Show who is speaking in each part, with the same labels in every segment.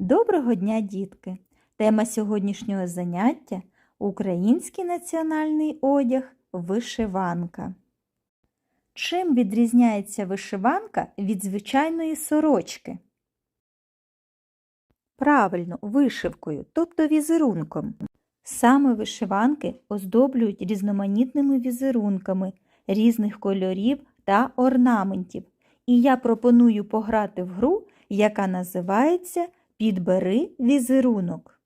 Speaker 1: Доброго дня, дітки! Тема сьогоднішнього заняття Український національний одяг вишиванка. Чим відрізняється вишиванка від звичайної сорочки? Правильно, вишивкою, тобто візерунком. Саме вишиванки оздоблюють різноманітними візерунками різних кольорів та орнаментів. І я пропоную пограти в гру, яка називається Підбери візерунок.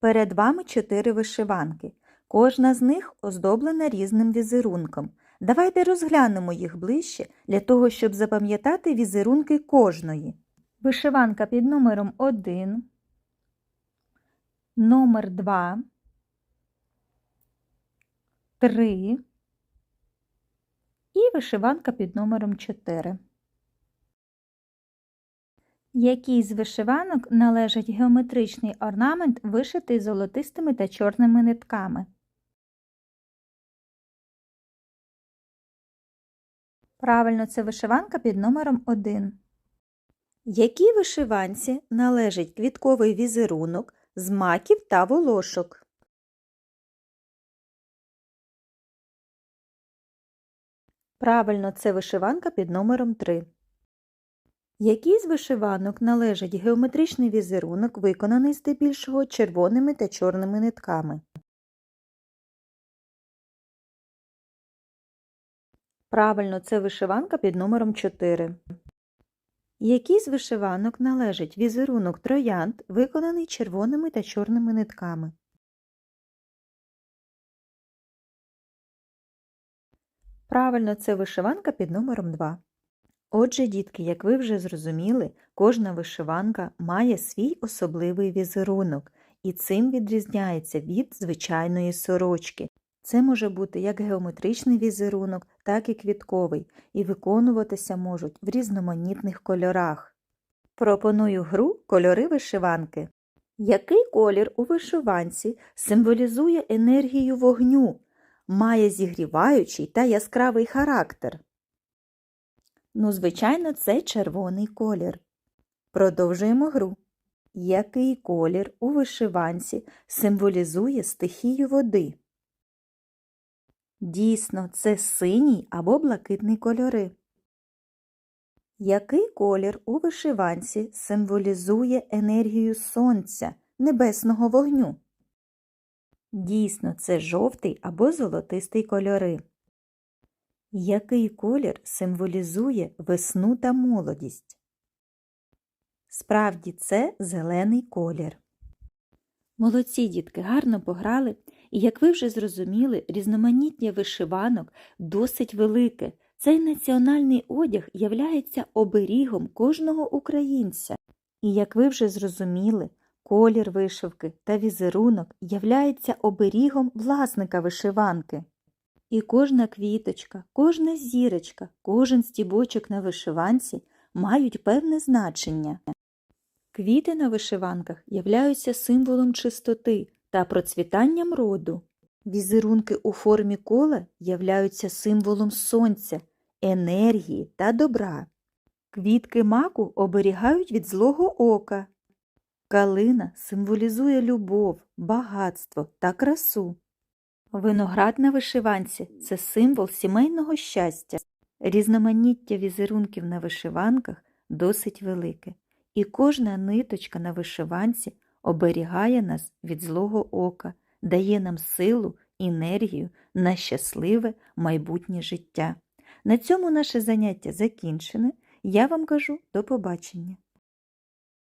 Speaker 1: Перед вами чотири вишиванки. Кожна з них оздоблена різним візерунком. Давайте розглянемо їх ближче для того, щоб запам'ятати візерунки кожної. Вишиванка під номером 1, номер 2, 3 і вишиванка під номером 4. Якій з вишиванок належить геометричний орнамент, вишитий золотистими та чорними нитками? Правильно, це вишиванка під номером 1. Якій вишиванці належить квітковий візерунок з маків та волошок? Правильно, це вишиванка під номером 3. Якій з вишиванок належить геометричний візерунок, виконаний здебільшого червоними та чорними нитками? Правильно, це вишиванка під номером 4. Якій з вишиванок належить візерунок троянд, виконаний червоними та чорними нитками? Правильно, це вишиванка під номером 2. Отже, дітки, як ви вже зрозуміли, кожна вишиванка має свій особливий візерунок, і цим відрізняється від звичайної сорочки. Це може бути як геометричний візерунок, так і квітковий, і виконуватися можуть в різноманітних кольорах. Пропоную гру кольори вишиванки. Який колір у вишиванці символізує енергію вогню, має зігріваючий та яскравий характер? Ну, звичайно, це червоний колір. Продовжуємо гру. Який колір у вишиванці символізує стихію води? Дійсно, це синій або блакитний кольори. Який колір у вишиванці символізує енергію сонця, небесного вогню? Дійсно, це жовтий або золотистий кольори. Який колір символізує весну та молодість? Справді, це зелений колір. Молодці дітки гарно пограли, і, як ви вже зрозуміли, різноманіття вишиванок досить велике. Цей національний одяг являється оберігом кожного українця. І, як ви вже зрозуміли, колір вишивки та візерунок являється оберігом власника вишиванки. І кожна квіточка, кожна зірочка, кожен стібочок на вишиванці мають певне значення. Квіти на вишиванках являються символом чистоти та процвітанням роду. Візерунки у формі кола являються символом сонця, енергії та добра. Квітки маку оберігають від злого ока. Калина символізує любов, багатство та красу. Виноград на вишиванці це символ сімейного щастя. Різноманіття візерунків на вишиванках досить велике, і кожна ниточка на вишиванці оберігає нас від злого ока, дає нам силу, енергію на щасливе майбутнє життя. На цьому наше заняття закінчене. Я вам кажу до побачення.